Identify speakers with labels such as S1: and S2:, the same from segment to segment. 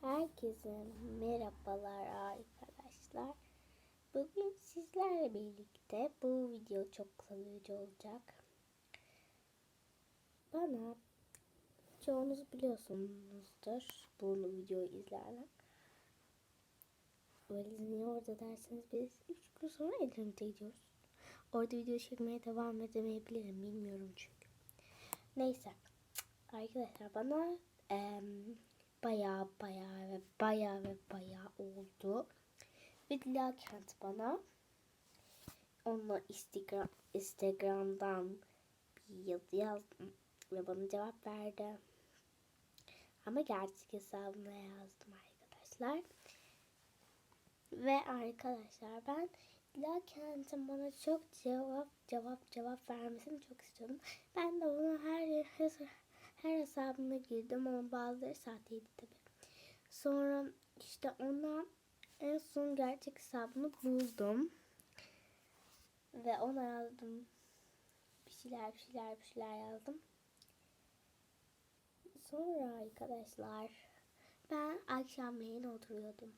S1: Herkese merhabalar arkadaşlar. Bugün sizlerle birlikte bu video çok kalıcı olacak. Bana çoğunuz biliyorsunuzdur bu videoyu izlerler. Valizini orada derseniz biz 3 gün sonra Edremit'e gidiyoruz. Orada video çekmeye devam edemeyebilirim bilmiyorum çünkü. Neyse arkadaşlar bana em, baya baya ve baya ve baya oldu. Ve Dila Kent bana onunla Instagram, Instagram'dan bir yazı yazdım ve bana cevap verdi. Ama gerçek hesabına yazdım arkadaşlar. Ve arkadaşlar ben Dila Kent'in bana çok cevap cevap cevap vermesini çok istiyordum. Ben de ona her her, her hesabına girdim ama bazıları sahteydi tabi. Sonra işte ona en son gerçek hesabını buldum. Ve ona yazdım. Bir şeyler bir şeyler bir şeyler yazdım. Sonra arkadaşlar ben akşamleyin oturuyordum.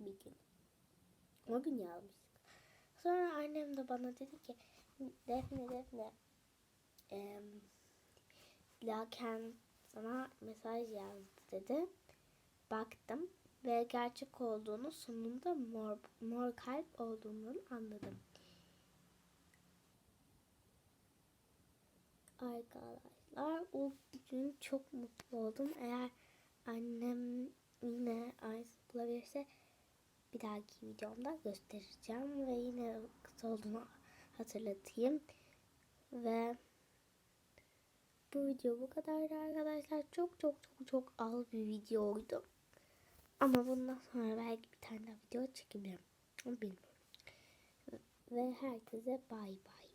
S1: Bir gün. O gün yazmıştık. Sonra annem de bana dedi ki Defne Defne em, Laken sana mesaj yazdı dedi. Baktım ve gerçek olduğunu sonunda mor, mor kalp olduğunu anladım. Arkadaşlar o gün çok mutlu oldum. Eğer annem yine aynısını bulabilirse bir dahaki videomda göstereceğim ve yine kısa olduğunu hatırlatayım. Ve bu video bu kadardı arkadaşlar. Çok çok çok çok az bir videoydu. Ama bundan sonra belki bir tane daha video çekebilirim. Bilmiyorum. Ve herkese bay bay.